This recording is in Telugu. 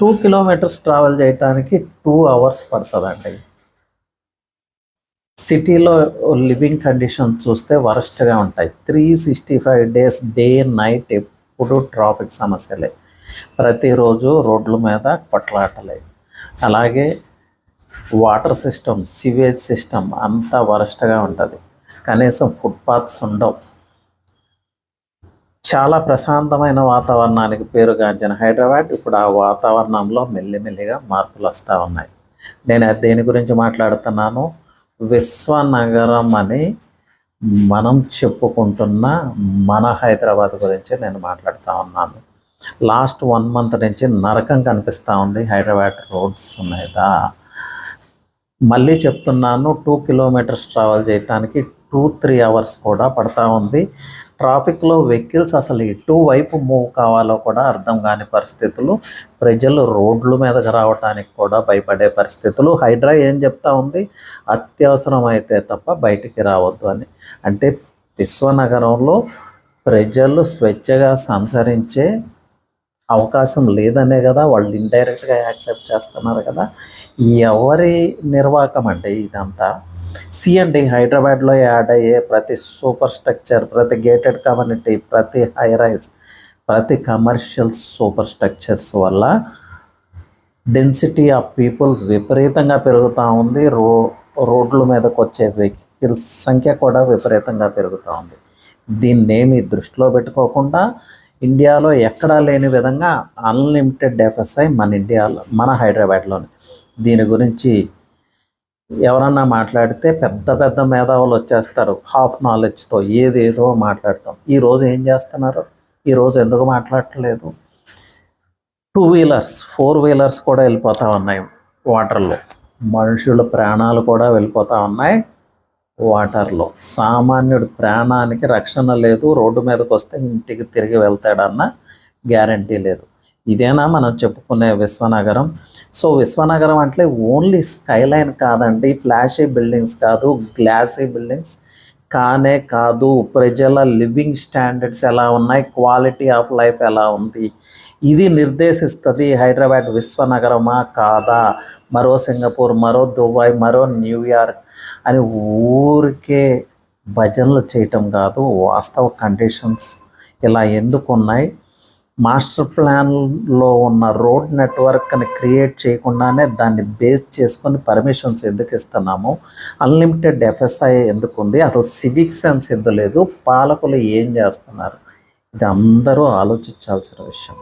టూ కిలోమీటర్స్ ట్రావెల్ చేయటానికి టూ అవర్స్ పడుతుందండి. సిటీలో లివింగ్ కండిషన్ చూస్తే వరస్ట్గా ఉంటాయి. Three sixty five days day night ఎప్పుడు ట్రాఫిక్ సమస్యలే. ప్రతిరోజు రోడ్ల మీద కొట్లాటలే. అలాగే వాటర్ సిస్టమ్ సివేజ్ సిస్టమ్ అంతా వరస్ట్గా ఉంటుంది. కనీసం ఫుట్పాత్స్ ఉండవు. చాలా ప్రశాంతమైన వాతావరణానికి పేరుగాంచిన హైదరాబాద్. ఇప్పుడు ఆ వాతావరణంలో మెల్లిమెల్లిగా మార్పులు వస్తూ ఉన్నాయి. నేను దేని గురించి మాట్లాడుతున్నాను విశ్వనగరం అని మనం చెప్పుకుంటున్న మన హైదరాబాద్ గురించి నేను మాట్లాడుతూ ఉన్నాను. లాస్ట్ వన్ మంత్ నుంచి నరకం కనిపిస్తూ ఉంది. హైదరాబాద్ రోడ్స్ మీద మళ్ళీ చెప్తున్నాను టూ కిలోమీటర్స్ ట్రావెల్ చేయడానికి టూ త్రీ అవర్స్ కూడా పడతా ఉంది. ట్రాఫిక్లో వెహికల్స్ అసలు ఎటు వైపు మూవ్ కావాలో కూడా అర్థం కాని పరిస్థితులు. ప్రజలు రోడ్ల మీదకి రావడానికి కూడా భయపడే పరిస్థితులు. హైడ్రా ఏం చెప్తా ఉంది? అత్యవసరం అయితే తప్ప బయటికి రావద్దు అని. అంటే విశ్వనగరంలో ప్రజలు స్వేచ్ఛగా సంచరించే అవకాశం లేదనే కదా వాళ్ళు ఇండైరెక్ట్గా యాక్సెప్ట్ చేస్తున్నారు కదా. ఎవరి నిర్వాహకం అంటే ఇదంతా? సిఎండి హైదరాబాద్లో యాడ్ అయ్యే ప్రతి సూపర్ స్ట్రక్చర్ ప్రతి గేటెడ్ కమ్యూనిటీ ప్రతి హై రైజ్ ప్రతి కమర్షియల్ సూపర్ స్ట్రక్చర్స్ వల్ల డెన్సిటీ ఆఫ్ పీపుల్ విపరీతంగా పెరుగుతూ ఉంది. రో రోడ్ల మీదకి వచ్చే వెహికల్స్ సంఖ్య కూడా విపరీతంగా పెరుగుతూ ఉంది. దీన్ని ఏమి దృష్టిలో పెట్టుకోకుండా ఇండియాలో ఎక్కడా లేని విధంగా అన్లిమిటెడ్ ఎఫ్ఎస్ఐ మన ఇండియాలో మన హైదరాబాద్లోనే. దీని గురించి ఎవరన్నా మాట్లాడితే పెద్ద పెద్ద మేధావులు వచ్చేస్తారు. హాఫ్ నాలెడ్జ్తో ఏదేదో మాట్లాడతాం. ఈరోజు ఏం చేస్తున్నారు? ఈరోజు ఎందుకు మాట్లాడట్లేదు? టూ వీలర్స్ ఫోర్ వీలర్స్ కూడా వెళ్ళిపోతూ ఉన్నాయి వాటర్లో మనుషుల ప్రాణాలు కూడా వెళ్ళిపోతూ ఉన్నాయి వాటర్లో సామాన్యుడు ప్రాణానికి రక్షణ లేదు. రోడ్డు మీదకి వస్తే ఇంటికి తిరిగి వెళ్తాడన్న గ్యారంటీ లేదు. ఇదేనా మనం చెప్పుకునే విశ్వనగరం? సో విశ్వనగరం అంటే ఓన్లీ స్కైలైన్ కాదండి ఫ్లాషీ బిల్డింగ్స్ కాదు గ్లాసీ బిల్డింగ్స్ కానే కాదు. ప్రజల లివింగ్ స్టాండర్డ్స్ ఎలా ఉన్నాయి క్వాలిటీ ఆఫ్ లైఫ్ ఎలా ఉంది ఇది నిర్దేశిస్తుంది హైదరాబాద్ విశ్వనగరమా కాదా? మరో సింగపూర్ మరో దుబాయ్ మరో న్యూయార్క్ అని ఊరికే భజనలు చేయటం కాదు వాస్తవ కండిషన్స్ ఇలా ఎందుకు ఉన్నాయి మాస్టర్ ప్లాన్లో ఉన్న రోడ్ నెట్వర్క్ని క్రియేట్ చేయకుండానే దాన్ని బేస్ చేసుకొని పర్మిషన్స్ ఎందుకు ఇస్తున్నాము? అన్లిమిటెడ్ ఎఫ్ఎస్ఐ ఎందుకు ఉంది? అసలు సివిక్ సెన్స్ ఎందుకు లేదు? పాలకులు ఏం చేస్తున్నారు? ఇది అందరూ ఆలోచించాల్సిన విషయం.